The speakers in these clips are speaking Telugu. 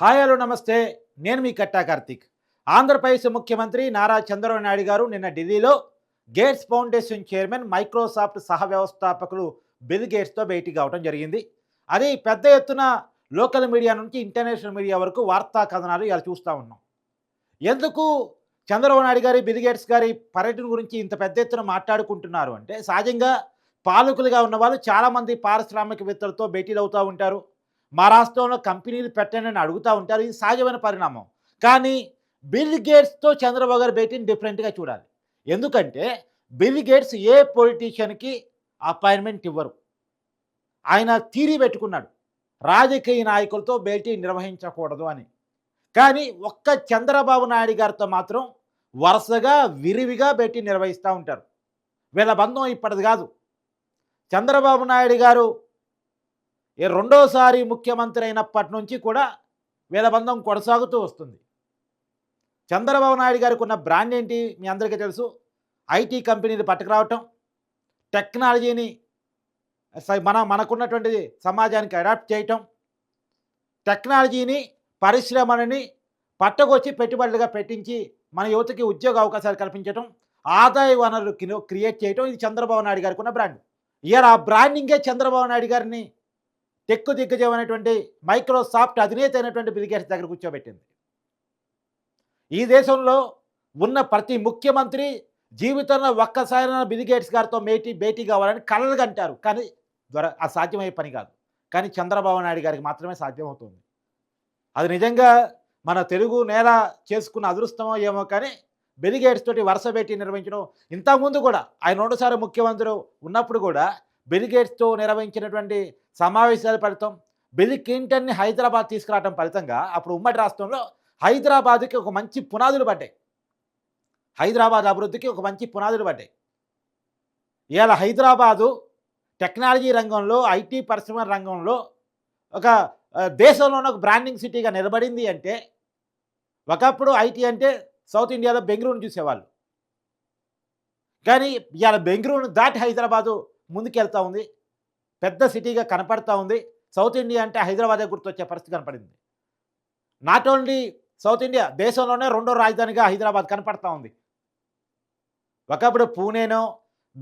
హాయ్ హలో నమస్తే. నేను మీ కట్టా కార్తీక్. ఆంధ్రప్రదేశ్ ముఖ్యమంత్రి నారా చంద్రబాబు నాయుడు గారు నిన్న ఢిల్లీలో గేట్స్ ఫౌండేషన్ చైర్మన్ మైక్రోసాఫ్ట్ సహ వ్యవస్థాపకులు బిల్ గేట్స్తో భేటీ కావడం జరిగింది. అది పెద్ద ఎత్తున లోకల్ మీడియా నుంచి ఇంటర్నేషనల్ మీడియా వరకు వార్తా కథనాలు ఇలా చూస్తూ ఉన్నాం. ఎందుకు చంద్రబాబు నాయుడు గారి బిల్ గేట్స్ గారి పర్యటన గురించి ఇంత పెద్ద ఎత్తున మాట్లాడుకుంటున్నారు అంటే సహజంగా పాలకులుగా ఉన్న వాళ్ళు చాలామంది పారిశ్రామికవేత్తలతో భేటీలు అవుతూ ఉంటారు. మా రాష్ట్రంలో కంపెనీలు పెట్టండి అని అడుగుతూ ఉంటారు. ఇది సహజమైన పరిణామం. కానీ బిల్ గేట్స్తో చంద్రబాబు గారు భేటీని డిఫరెంట్గా చూడాలి. ఎందుకంటే బిల్ గేట్స్ ఏ పొలిటీషియన్కి అపాయింట్మెంట్ ఇవ్వరు. ఆయన తీరి పెట్టుకున్నాడు. రాజకీయ నాయకులతో భేటీ నిర్వహించకూడదు అని. కానీ ఒక్క చంద్రబాబు నాయుడు గారితో మాత్రం వరుసగా విరివిగా భేటీ నిర్వహిస్తూ ఉంటారు. వీళ్ళ బంధం ఇప్పటిది కాదు. చంద్రబాబు నాయుడు గారు ఈ రెండోసారి ముఖ్యమంత్రి అయినప్పటి నుంచి కూడా వేలబంధం కొనసాగుతూ వస్తుంది. చంద్రబాబు నాయుడు గారికి ఉన్న బ్రాండ్ ఏంటి మీ అందరికీ తెలుసు? ఐటీ కంపెనీలు పట్టుకురావటం టెక్నాలజీని మన మనకున్నటువంటి సమాజానికి అడాప్ట్ చేయటం టెక్నాలజీని పరిశ్రమలని పట్టకొచ్చి పెట్టుబడులుగా పెట్టించి మన యువతకి ఉద్యోగ అవకాశాలు కల్పించడం ఆదాయ వనరులు క్రియేట్ చేయటం ఇది చంద్రబాబు నాయుడు గారికి ఉన్న బ్రాండ్. ఇయర్ ఆ బ్రాండింగే చంద్రబాబు నాయుడు గారిని టెక్కు దిగ్గజమైనటువంటి మైక్రోసాఫ్ట్ అధినేత అయినటువంటి బిల్గేట్స్ దగ్గర కూర్చోబెట్టింది. ఈ దేశంలో ఉన్న ప్రతి ముఖ్యమంత్రి జీవితంలో ఒక్కసారి బిల్గేట్స్ గారితో మేటీ భేటీ కావాలని కలలు కంటారు. కానీ దొర అసాధ్యమయ్యే పని కాదు. కానీ చంద్రబాబు నాయుడు గారికి మాత్రమే సాధ్యమవుతుంది. అది నిజంగా మన తెలుగు నేల చేసుకున్న అదృష్టమో ఏమో కానీ బెలిగేట్స్ తోటి వరుస భేటీ నిర్వహించడం ఇంతకుముందు కూడా ఆయన రెండుసారి ముఖ్యమంత్రి ఉన్నప్పుడు కూడా బెలిగేట్స్తో నిర్వహించినటువంటి సమావేశాల ఫలితం బిల్ క్లింటన్ని హైదరాబాద్ తీసుకురావడం ఫలితంగా అప్పుడు ఉమ్మడి రాష్ట్రంలో హైదరాబాద్కి ఒక మంచి పునాదులు పడ్డాయి. హైదరాబాద్ అభివృద్ధికి ఒక మంచి పునాదులు పడ్డాయి. ఇవాళ హైదరాబాదు టెక్నాలజీ రంగంలో ఐటీ పరిశ్రమ రంగంలో ఒక దేశంలోనే ఒక బ్రాండింగ్ సిటీగా నిలబడింది అంటే ఒకప్పుడు ఐటీ అంటే సౌత్ ఇండియాలో బెంగళూరును చూసేవాళ్ళు. కానీ ఇవాళ బెంగళూరును దాటి హైదరాబాదు ముందుకెళ్తా ఉంది. పెద్ద సిటీగా కనపడతా ఉంది. సౌత్ ఇండియా అంటే హైదరాబాదే గుర్తొచ్చే పరిస్థితి కనపడింది. నాట్ ఓన్లీ సౌత్ ఇండియా దేశంలోనే రెండో రాజధానిగా హైదరాబాద్ కనపడతా ఉంది. ఒకప్పుడు పూణేనో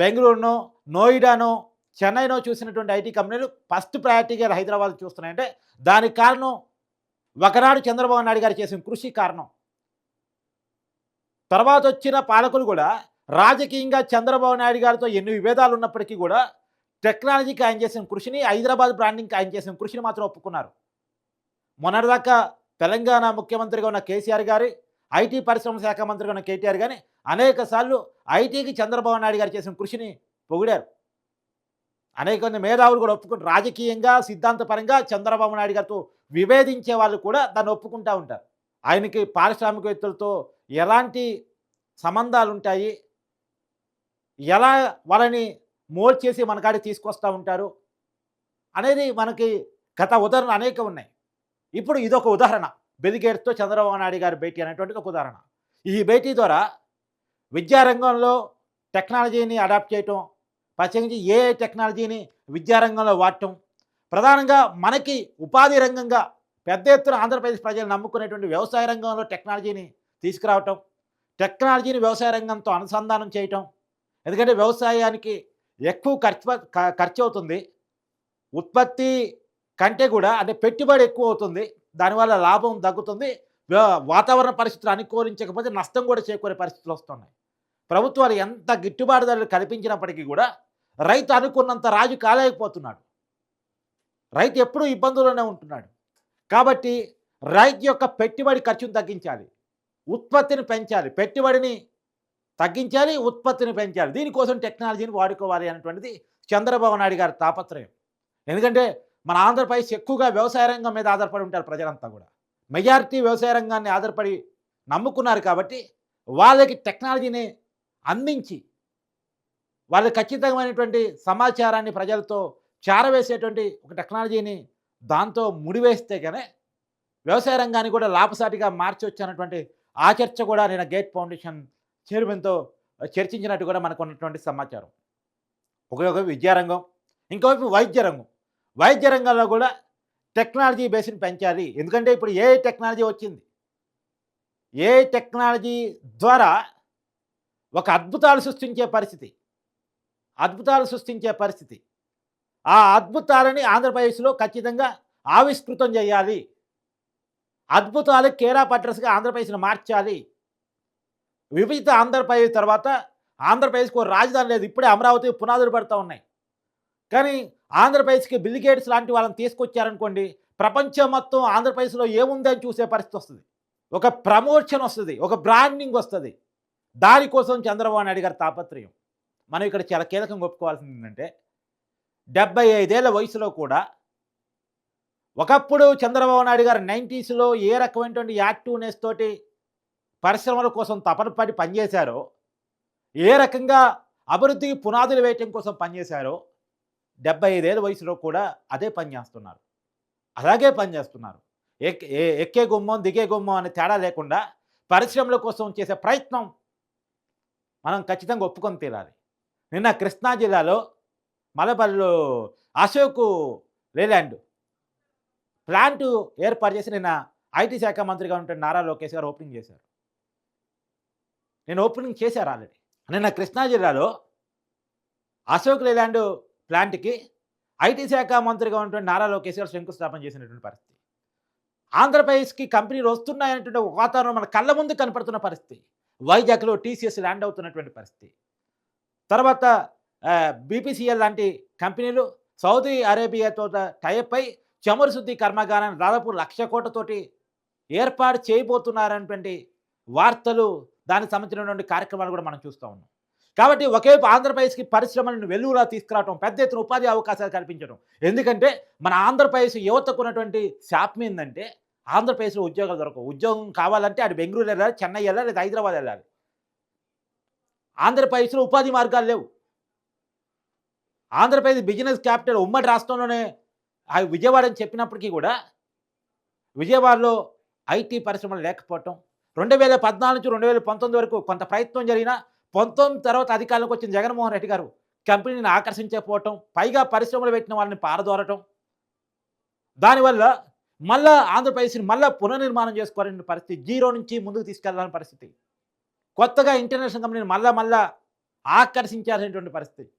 బెంగళూరునో నోయిడానో చెన్నైనో చూసినటువంటి ఐటీ కంపెనీలు ఫస్ట్ ప్రయారిటీగా హైదరాబాద్ చూస్తున్నాయంటే దానికి కారణం ఒకనాడు చంద్రబాబు నాయుడు గారు చేసిన కృషి కారణం. తర్వాత వచ్చిన పాలకులు కూడా రాజకీయంగా చంద్రబాబు నాయుడు గారితో ఎన్ని విభేదాలు ఉన్నప్పటికీ కూడా టెక్నాలజీకి ఆయన చేసిన కృషిని హైదరాబాద్ బ్రాండింగ్కి ఆయన చేసిన కృషిని మాత్రం ఒప్పుకున్నారు. మొన్నటిదాకా తెలంగాణ ముఖ్యమంత్రిగా ఉన్న కేసీఆర్ గారి ఐటీ పరిశ్రమ శాఖ మంత్రిగా ఉన్న కేటీఆర్ కానీ అనేక సార్లు ఐటీకి చంద్రబాబు నాయుడు గారు చేసిన కృషిని పొగిడారు. అనేక మంది మేధావులు కూడా ఒప్పుకుంటారు. రాజకీయంగా సిద్ధాంతపరంగా చంద్రబాబు నాయుడు గారితో విభేదించే వాళ్ళు కూడా దాన్ని ఒప్పుకుంటూ ఉంటారు. ఆయనకి పారిశ్రామికవేత్తలతో ఎలాంటి సంబంధాలు ఉంటాయి ఎలా వాళ్ళని మోల్డ్ చేసి మన తీసుకొస్తూ ఉంటారు అనేది మనకి గత ఉదాహరణ అనేక ఉన్నాయి. ఇప్పుడు ఇదొక ఉదాహరణ. బెదిగేట్స్తో చంద్రబాబు నాయుడు గారి భేటీ అనేటువంటి ఒక ఉదాహరణ. ఈ భేటీ ద్వారా విద్యారంగంలో టెక్నాలజీని అడాప్ట్ చేయటం ప్రత్యేకించి ఏ టెక్నాలజీని విద్యారంగంలో వాడటం ప్రధానంగా మనకి ఉపాధి రంగంగా పెద్ద ఎత్తున ఆంధ్రప్రదేశ్ ప్రజలు నమ్ముకునేటువంటి వ్యవసాయ రంగంలో టెక్నాలజీని తీసుకురావటం టెక్నాలజీని వ్యవసాయ రంగంతో అనుసంధానం చేయటం ఎందుకంటే వ్యవసాయానికి ఎక్కువ ఖర్చు ఖర్చు అవుతుంది ఉత్పత్తి కంటే కూడా అంటే పెట్టుబడి ఎక్కువ అవుతుంది. దానివల్ల లాభం తగ్గుతుంది. వాతావరణ పరిస్థితులు అనుకూలించకపోతే నష్టం కూడా చేకూరే పరిస్థితులు వస్తున్నాయి. ప్రభుత్వాలు ఎంత గిట్టుబాటు ధరలు కల్పించినప్పటికీ కూడా రైతు అనుకున్నంత రాజు కాలేకపోతున్నాడు. రైతు ఎప్పుడూ ఇబ్బందుల్లోనే ఉంటున్నాడు. కాబట్టి రైతు యొక్క పెట్టుబడి ఖర్చును తగ్గించాలి. ఉత్పత్తిని పెంచాలి. పెట్టుబడిని తగ్గించాలి ఉత్పత్తిని పెంచాలి. దీనికోసం టెక్నాలజీని వాడుకోవాలి అనేటువంటిది చంద్రబాబు నాయుడు గారి తాపత్రయం. ఎందుకంటే మన ఆంధ్రప్రదేశ్ ఎక్కువగా వ్యవసాయ రంగం మీద ఆధారపడి ఉంటారు ప్రజలంతా కూడా. మెజారిటీ వ్యవసాయ రంగాన్ని ఆధారపడి నమ్ముకున్నారు కాబట్టి వాళ్ళకి టెక్నాలజీని అందించి వాళ్ళకి ఖచ్చితమైనటువంటి సమాచారాన్ని ప్రజలతో చేరవేసేటువంటి ఒక టెక్నాలజీని దాంతో ముడివేస్తే కానీ వ్యవసాయ రంగాన్ని కూడా లాభసాటిగా మార్చి అన్నటువంటి ఆ చర్చ కూడా నేను గేట్ ఫౌండేషన్ చైర్మన్తో చర్చించినట్టు కూడా మనకు ఉన్నటువంటి సమాచారం. ఒకవైపు విద్యారంగం ఇంకోవైపు వైద్య రంగం. వైద్య రంగంలో కూడా టెక్నాలజీ బేస్ని పెంచాలి. ఎందుకంటే ఇప్పుడు ఏ టెక్నాలజీ వచ్చింది? ఏ టెక్నాలజీ ద్వారా ఒక అద్భుతాలు సృష్టించే పరిస్థితి. అద్భుతాలు సృష్టించే పరిస్థితి. ఆ అద్భుతాలని ఆంధ్రప్రదేశ్లో ఖచ్చితంగా ఆవిష్కృతం చేయాలి. అద్భుతాలు కేరా పట్రస్గా ఆంధ్రప్రదేశ్ను మార్చాలి. విభజిత ఆంధ్రప్రదేశ్ తర్వాత ఆంధ్రప్రదేశ్కి ఒక రాజధాని లేదు. ఇప్పుడే అమరావతి పునాదులు పడుతూ ఉన్నాయి. కానీ ఆంధ్రప్రదేశ్కి బిల్ గేట్స్ లాంటి వాళ్ళని తీసుకొచ్చారనుకోండి ప్రపంచం మొత్తం ఆంధ్రప్రదేశ్లో ఏముందని చూసే పరిస్థితి వస్తుంది. ఒక ప్రమోషన్ వస్తుంది ఒక బ్రాండింగ్ వస్తుంది. దానికోసం చంద్రబాబు నాయుడు గారి తాపత్రయం. మనం ఇక్కడ చాలా కీలకంగా ఒప్పుకోవాల్సింది ఏంటంటే డెబ్బై ఐదేళ్ళ వయసులో కూడా ఒకప్పుడు చంద్రబాబు నాయుడు గారు నైంటీస్లో ఏ రకమైనటువంటి యాక్టివ్నెస్ తోటి పరిశ్రమల కోసం తపన పడి పనిచేశారో ఏ రకంగా అభివృద్ధికి పునాదులు వేయటం కోసం పనిచేశారో డెబ్బై ఐదేళ్ళ వయసులో కూడా అదే పని చేస్తున్నారు. అలాగే పనిచేస్తున్నారు ఎక్ ఏ- ఎక్కే గుమ్మం దిగే గుమ్మం అనే తేడా లేకుండా పరిశ్రమల కోసం చేసే ప్రయత్నం మనం ఖచ్చితంగా ఒప్పుకొని తీరాలి. నిన్న కృష్ణా జిల్లాలో మలబల్లో అశోక్ లేలాండ్ ప్లాంట్ ఏర్పాటు చేసి నిన్న ఐటీ శాఖ మంత్రిగా ఉంటే నారా లోకేష్ గారు ఓపెనింగ్ చేశారు. నేను ఓపెనింగ్ చేశారు ఆల్రెడీ. నిన్న కృష్ణా జిల్లాలో అశోక్ లేలాండ్ ప్లాంట్కి ఐటీ శాఖ మంత్రిగా ఉన్నటువంటి నారా లోకేష్ గారు శంకుస్థాపన చేసినటువంటి పరిస్థితి. ఆంధ్రప్రదేశ్కి కంపెనీలు వస్తున్నాయనేటువంటి వాతావరణం మన కళ్ళ ముందు కనపడుతున్న పరిస్థితి. వైజాగ్లో టీసీఎస్ ల్యాండ్ అవుతున్నటువంటి పరిస్థితి. తర్వాత బీపీసీఎల్ లాంటి కంపెనీలు సౌదీ అరేబియాతో టైప్ అయి చమురు శుద్ధి కర్మాగారాన్ని దాదాపు లక్ష కోట్లతోటి ఏర్పాటు చేయబోతున్నారనేటువంటి వార్తలు దానికి సంబంధించినటువంటి కార్యక్రమాలు కూడా మనం చూస్తూ ఉన్నాం. కాబట్టి ఒకవైపు ఆంధ్రప్రదేశ్కి పరిశ్రమలను వెలుగులా తీసుకురావడం పెద్ద ఎత్తున ఉపాధి అవకాశాలు కల్పించడం. ఎందుకంటే మన ఆంధ్రప్రదేశ్ యువతకు ఉన్నటువంటి శాపం ఏంటంటే ఆంధ్రప్రదేశ్లో ఉద్యోగాలు దొరకవు. ఉద్యోగం కావాలంటే అటు బెంగళూరు వెళ్ళాలి చెన్నై వెళ్ళాలి లేదా హైదరాబాద్ వెళ్ళాలి. ఆంధ్రప్రదేశ్లో ఉపాధి మార్గాలు లేవు. ఆంధ్రప్రదేశ్ బిజినెస్ క్యాపిటల్ ఉమ్మడి రాష్ట్రంలోనే ఆ విజయవాడ అని చెప్పినప్పటికీ కూడా విజయవాడలో ఐటీ పరిశ్రమలు లేకపోవటం రెండు వేల పద్నాలుగు నుంచి రెండు వేల పంతొమ్మిది వరకు కొంత ప్రయత్నం జరిగినా పంతొమ్మిది తర్వాత అధికారంలోకి వచ్చిన జగన్మోహన్ రెడ్డి గారు కంపెనీని ఆకర్షించకపోవటం పైగా పరిశ్రమలు పెట్టిన వాళ్ళని పారదోరటం దానివల్ల మళ్ళా ఆంధ్రప్రదేశ్ని మళ్ళా పునర్నిర్మాణం చేసుకోవాలనే పరిస్థితి జీరో నుంచి ముందుకు తీసుకెళ్ళాలని పరిస్థితి. కొత్తగా ఇంటర్నేషనల్ కంపెనీని మళ్ళా మళ్ళా ఆకర్షించాల్సినటువంటి పరిస్థితి.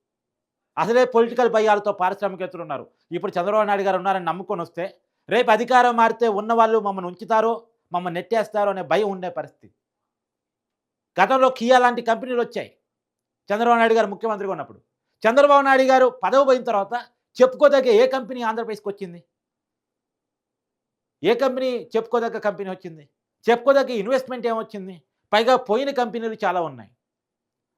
అసలే పొలిటికల్ భయాలతో పారిశ్రామికేతలు ఉన్నారు. ఇప్పుడు చంద్రబాబు నాయుడు గారు ఉన్నారని నమ్ముకొని వస్తే రేపు అధికారం మారితే ఉన్న వాళ్ళు మమ్మల్ని ఉంచుతారో మమ్మల్ని నెట్టేస్తారో అనే భయం ఉండే పరిస్థితి. గతంలో కియా లాంటి కంపెనీలు వచ్చాయి. చంద్రబాబు నాయుడు గారు ముఖ్యమంత్రిగా ఉన్నప్పుడు. చంద్రబాబు నాయుడు గారు పదవి పోయిన తర్వాత చెప్పుకోదగ్గ ఏ కంపెనీ ఆంధ్రప్రదేశ్కి వచ్చింది? ఏ కంపెనీ చెప్పుకోదగ్గ కంపెనీ వచ్చింది? చెప్పుకోదగ్గ ఇన్వెస్ట్మెంట్ ఏమొచ్చింది? పైగా పోయిన కంపెనీలు చాలా ఉన్నాయి.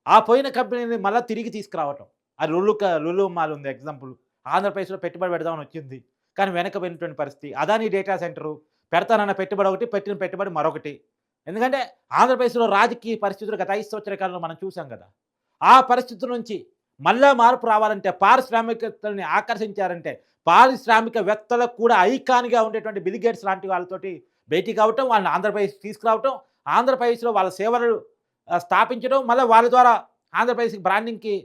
ఆ పోయిన కంపెనీని మళ్ళీ తిరిగి తీసుకురావటం. ఆ లుల్లు లుల్లు మాల్ ఉంది ఎగ్జాంపుల్. ఆంధ్రప్రదేశ్లో పెట్టుబడి పెడదామని వచ్చింది. కానీ వెనకబడినటువంటి పరిస్థితి. అదాని డేటా సెంటరు పెడతానన్న పెట్టుబడి ఒకటి పెట్టిన పెట్టుబడి మరొకటి. ఎందుకంటే ఆంధ్రప్రదేశ్లో రాజకీయ పరిస్థితులు గత ఐదు సంవత్సరాల కాలంలో మనం చూసాం కదా. ఆ పరిస్థితుల నుంచి మళ్ళా మార్పు రావాలంటే పారిశ్రామికతల్ని ఆకర్షించారంటే పారిశ్రామికవేత్తలకు కూడా ఐకాన్గా ఉండేటువంటి బిలిగేట్స్ లాంటి వాళ్ళతోటి భేటీ కావటం వాళ్ళని ఆంధ్రప్రదేశ్ తీసుకురావటం ఆంధ్రప్రదేశ్లో వాళ్ళ సేవలు స్థాపించడం మళ్ళీ వాళ్ళ ద్వారా ఆంధ్రప్రదేశ్ బ్రాండింగ్కి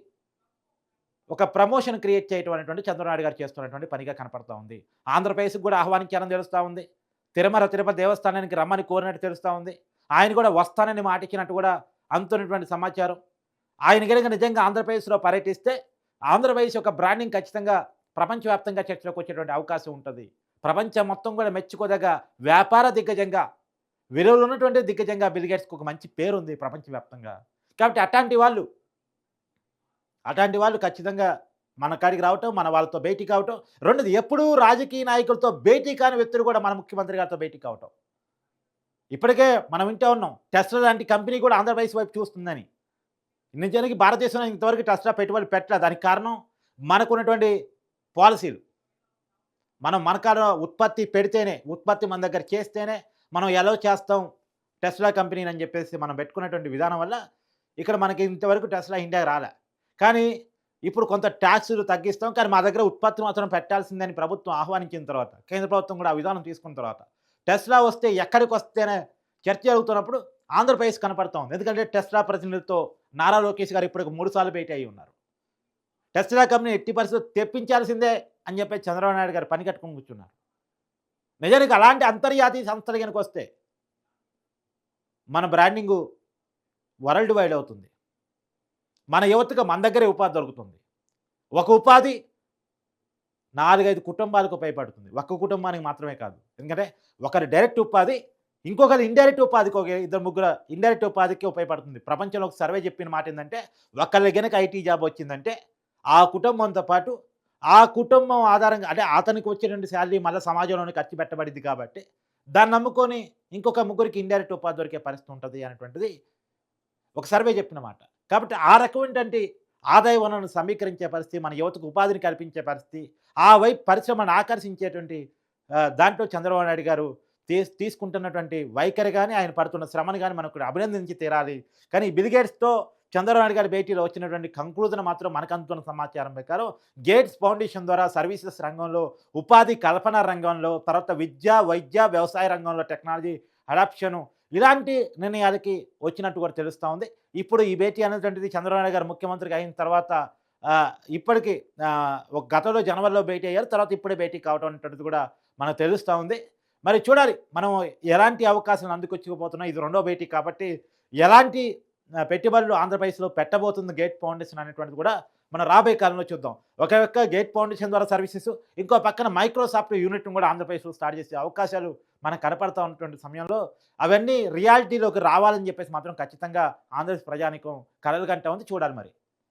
ఒక ప్రమోషన్ క్రియేట్ చేయటం అనేటువంటి చంద్రబాబు గారు చేస్తున్నటువంటి పనిగా కనపడతా ఉంది. ఆంధ్రప్రదేశ్కి కూడా ఆహ్వానించారని తెలుస్తూ ఉంది. తిరుమల తిరుపతి దేవస్థానానికి రమ్మని కోరినట్టు తెలుస్తూ ఉంది. ఆయన కూడా వస్తానని మాట ఇచ్చినట్టు కూడా అందుతున్నటువంటి సమాచారం. ఆయన కనుక నిజంగా ఆంధ్రప్రదేశ్లో పర్యటిస్తే ఆంధ్రప్రదేశ్ యొక్క బ్రాండింగ్ ఖచ్చితంగా ప్రపంచవ్యాప్తంగా చర్చలోకి వచ్చేటువంటి అవకాశం ఉంటుంది. ప్రపంచం మొత్తం కూడా మెచ్చుకోదగ్గ వ్యాపార దిగ్గజంగా విలువలు ఉన్నటువంటి దిగ్గజంగా బిల్గేట్స్కి ఒక మంచి పేరు ఉంది ప్రపంచవ్యాప్తంగా. కాబట్టి అట్లాంటి వాళ్ళు అట్లాంటి వాళ్ళు ఖచ్చితంగా మన కాడికి రావటం మన వాళ్ళతో భేటీ కావటం. రెండోది ఎప్పుడూ రాజకీయ నాయకులతో భేటీ కాని వ్యక్తులు కూడా మన ముఖ్యమంత్రి గారితో భేటీ కావటం. ఇప్పటికే మనం వింటే ఉన్నాం టెస్లా లాంటి కంపెనీ కూడా ఆంధ్రప్రదేశ్ వైపు చూస్తుందని. నిజానికి భారతదేశంలో ఇంతవరకు టెస్లా పెట్టుబడి పెట్టలేదు దానికి కారణం మనకున్నటువంటి పాలసీలు. మనం మన కాడ ఉత్పత్తి పెడితేనే ఉత్పత్తి మన దగ్గర చేస్తేనే మనం ఎలా చేస్తాం టెస్లా కంపెనీని అని చెప్పేసి మనం పెట్టుకున్నటువంటి విధానం వల్ల ఇక్కడ మనకి ఇంతవరకు టెస్లా ఇండియా రాలే. కానీ ఇప్పుడు కొంత ట్యాక్సులు తగ్గిస్తాం కానీ మా దగ్గర ఉత్పత్తి మాత్రం పెట్టాల్సిందని ప్రభుత్వం ఆహ్వానించిన తర్వాత కేంద్ర ప్రభుత్వం కూడా ఆ విధానం తీసుకున్న తర్వాత. టెస్లా వస్తే ఎక్కడికి వస్తేనే చర్చ జరుగుతున్నప్పుడు ఆంధ్రప్రదేశ్ కనపడుతోంది ఎందుకంటే టెస్లా ప్రతినిధులతో నారా లోకేష్ గారు ఇప్పటికి మూడుసార్లు భేటీ అయి ఉన్నారు. టెస్లా కంపెనీ ఎట్టి పరిస్థితులు తెప్పించాల్సిందే అని చెప్పి చంద్రబాబు నాయుడు గారు పని కట్టుకొని కూర్చున్నారు. నిజానికి అలాంటి అంతర్జాతీయ సంస్థలు కనుక వస్తే మన బ్రాండింగు వరల్డ్ వైడ్ అవుతుంది. మన యువతకు మన దగ్గరే ఉపాధి దొరుకుతుంది. ఒక ఉపాధి నాలుగైదు కుటుంబాలకు ఉపయోగపడుతుంది. ఒక్క కుటుంబానికి మాత్రమే కాదు. ఎందుకంటే ఒకరి డైరెక్ట్ ఉపాధి ఇంకొకరి ఇండైరెక్ట్ ఉపాధికి ఒక ఇద్దరు ముగ్గురు ఇండైరెక్ట్ ఉపాధికి ఉపయోగపడుతుంది. ప్రపంచంలో ఒక సర్వే చెప్పిన మాట ఏంటంటే ఒకళ్ళ కనుక ఐటీ జాబ్ వచ్చిందంటే ఆ కుటుంబంతో పాటు ఆ కుటుంబం ఆధారంగా అంటే అతనికి వచ్చినటువంటి శాలరీ మళ్ళీ సమాజంలోనే ఖర్చు పెట్టబడింది కాబట్టి దాన్ని నమ్ముకొని ఇంకొక ముగ్గురికి ఇండైరెక్ట్ ఉపాధి దొరికే పరిస్థితి ఉంటుంది అనేటువంటిది ఒక సర్వే చెప్పిన మాట. కాబట్టి ఆ రకమైనటువంటి ఆదాయ వనరులను సమీకరించే పరిస్థితి మన యువతకు ఉపాధిని కల్పించే పరిస్థితి ఆ వైపు పరిశ్రమను ఆకర్షించేటువంటి దాంట్లో చంద్రబాబు నాయుడు గారు తీ తీసుకుంటున్నటువంటి వైఖరి కానీ ఆయన పడుతున్న శ్రమను కానీ మనకు అభినందించి తీరాలి. కానీ బిల్గేట్స్తో చంద్రబాబు నాయుడు గారి భేటీలో వచ్చినటువంటి కంక్లూజన్ మాత్రం మనకు అందుతున్న సమాచారం ప్రకారం గేట్స్ ఫౌండేషన్ ద్వారా సర్వీసెస్ రంగంలో ఉపాధి కల్పన రంగంలో తర్వాత విద్య వైద్య వ్యవసాయ రంగంలో టెక్నాలజీ అడాప్షను ఇలాంటి నిర్ణయాలకి వచ్చినట్టు కూడా తెలుస్తూ ఉంది. ఇప్పుడు ఈ భేటీ అనేటువంటిది చంద్రబాబు గారు ముఖ్యమంత్రిగా అయిన తర్వాత ఇప్పటికీ ఒక గతంలో జనవరిలో భేటీ అయ్యారు తర్వాత ఇప్పుడే భేటీ కావడం అనేటువంటిది కూడా మనకు తెలుస్తూ ఉంది. మరి చూడాలి మనం ఎలాంటి అవకాశాలు అందుకొచ్చుకుపోతున్నాం ఇది రెండో భేటీ కాబట్టి ఎలాంటి పెట్టుబడులు ఆంధ్రప్రదేశ్లో పెట్టబోతుంది గేట్ ఫౌండేషన్ అనేటువంటిది కూడా మనం రాబోయే కాలంలో చూద్దాం. ఒక యొక్క గేట్ ఫౌండేషన్ ద్వారా సర్వీసెస్ ఇంకో పక్కన మైక్రోసాఫ్ట్ యూనిట్ను కూడా ఆంధ్రప్రదేశ్లో స్టార్ట్ చేసే అవకాశాలు మనకు కనపడతా ఉన్నటువంటి సమయంలో అవన్నీ రియాలిటీలోకి రావాలని చెప్పేసి మాత్రం ఖచ్చితంగా ఆంధ్రప్రదేశ్ ప్రజానికం కలలు కంటా ఉంది. చూడాలి మరి.